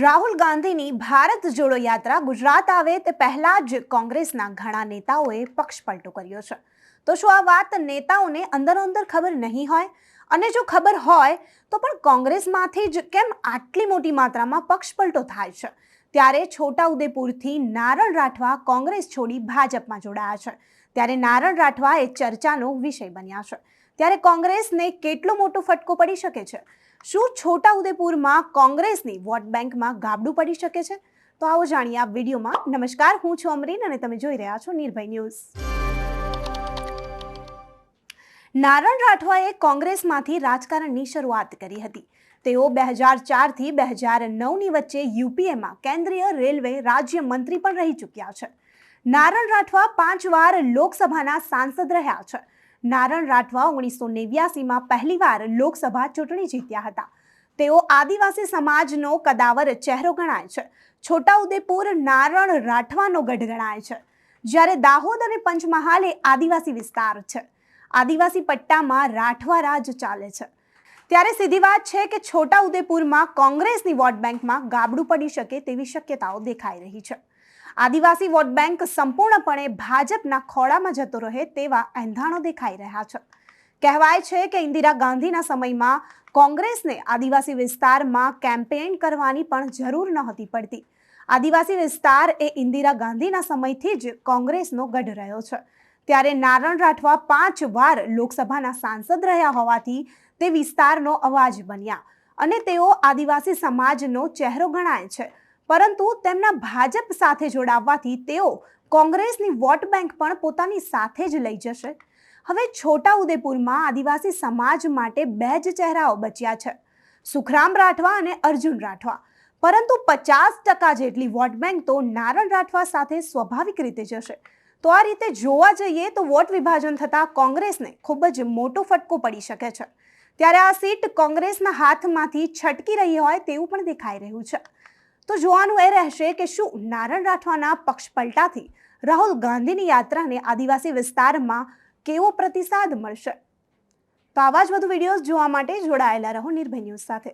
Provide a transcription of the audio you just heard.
રાહુલ ગાંધીની ભારત જોડો યાત્રા ગુજરાત આવે તે પહેલાં જ કોંગ્રેસના ઘણા નેતાઓએ પક્ષપલટો કર્યો છે. તો શું આ વાત નેતાઓને અંદરો અંદર ખબર નહીં હોય? અને જો ખબર હોય, તો પણ કોંગ્રેસમાંથી જ કેમ આટલી મોટી માત્રામાં પક્ષપલટો થાય છે? ત્યારે છોટાઉદેપુરથી નારણ રાઠવા કોંગ્રેસ છોડી ભાજપમાં જોડાયા છે. ત્યારે નારણ રાઠવા એ ચર્ચાનો વિષય બન્યા છે. ત્યારે કોંગ્રેસને કેટલો મોટો ફટકો પડી શકે છે? શું છોટાઉદેપુરમાં કોંગ્રેસની વોટ બેંકમાં ગાબડું પડી શકે છે? તો આવો જાણીએ આ વિડીયોમાં. નમસ્કાર, હું છું અમરીન અને તમે જોઈ રહ્યા છો નિર્ભય ન્યૂઝ. નારણ રાઠવાએ કોંગ્રેસમાંથી રાજકારણની શરૂઆત કરી હતી. તેઓ બે હજાર ચારથી બે હજાર નવની વચ્ચે યુપીએમાં કેન્દ્રીય રેલવે રાજ્યમંત્રી પણ રહી ચૂક્યા છે. નારણ રાઠવા પાંચ વાર લોકસભાના સાંસદ રહ્યા છે. નારણ રાઠવા ઓગણીસો નેવ્યાસીમાં પહેલીવાર લોકસભા ચૂંટણી જીત્યા હતા. તેઓ આદિવાસી સમાજનો કદાવર ચહેરો ગણાય છે. છોટાઉદેપુર નારણ રાઠવાનો ગઢ ગણાય છે. જ્યારે દાહોદ અને પંચમહાલ એ આદિવાસી વિસ્તાર છે. આદિવાસી પટ્ટામાં રાઠવા રાજ ચાલે છે. ત્યારે સીધી વાત છે કે છોટાઉદેપુરમાં કોંગ્રેસની વોટ બેંકમાં ગાબડું પડી શકે તેવી શક્યતાઓ દેખાઈ રહી છે. આદિવાસી વોટ બેંક સંપૂર્ણપણે ભાજપના ખોળામાં જતો રહે તેવા એંધાણો દેખાઈ રહ્યા છે. કહેવાય છે કે ઇન્દિરા ગાંધીના સમયમાં કોંગ્રેસને આદિવાસી વિસ્તારમાં કેમ્પેઇન કરવાની પણ જરૂર નહોતી પડતી. આદિવાસી વિસ્તાર એ ઇન્દિરા ગાંધીના સમયથી જ કોંગ્રેસનો ગઢ રહ્યો છે. ત્યારે નારણ રાઠવા પાંચ વાર લોકસભાના સાંસદ રહ્યા હોવાથી તે વિસ્તારનો અવાજ બન્યા અને તેઓ આદિવાસી સમાજનો ચહેરો ગણાય છે. પરંતુ તેમના ભાજપ સાથે જોડાવવાથી તેઓ કોંગ્રેસની વોટ બેંક પણ પોતાની સાથે જ લઈ જશે. હવે છોટા ઉદેપુરમાં આદિવાસી સમાજ માટે બે જ ચહેરાઓ બચ્યા છે. સુખરામ રાઠવા અને અર્જુન રાઠવા. પરંતુ પચાસ ટકા જેટલી વોટ બેંક તો નારણ રાઠવા સાથે સ્વાભાવિક રીતે જશે. તો આ રીતે જોવા જઈએ તો વોટ વિભાજન થતાં કોંગ્રેસને ખૂબ જ મોટો ફટકો પડી શકે છે. ત્યારે આ સીટ કોંગ્રેસના હાથમાંથી છટકી રહી હોય તેવું પણ દેખાઈ રહ્યું છે. તો જોવાનું એ રહેશે કે શું નારણ રાઠવાના પક્ષપલટાથી રાહુલ ગાંધીની યાત્રાને આદિવાસી વિસ્તારમાં કેવો પ્રતિસાદ મળશે? તો આવા જ વધુ વિડીયોઝ જોવા માટે જોડાયેલા રહો નિર્ભય ન્યૂઝ સાથે.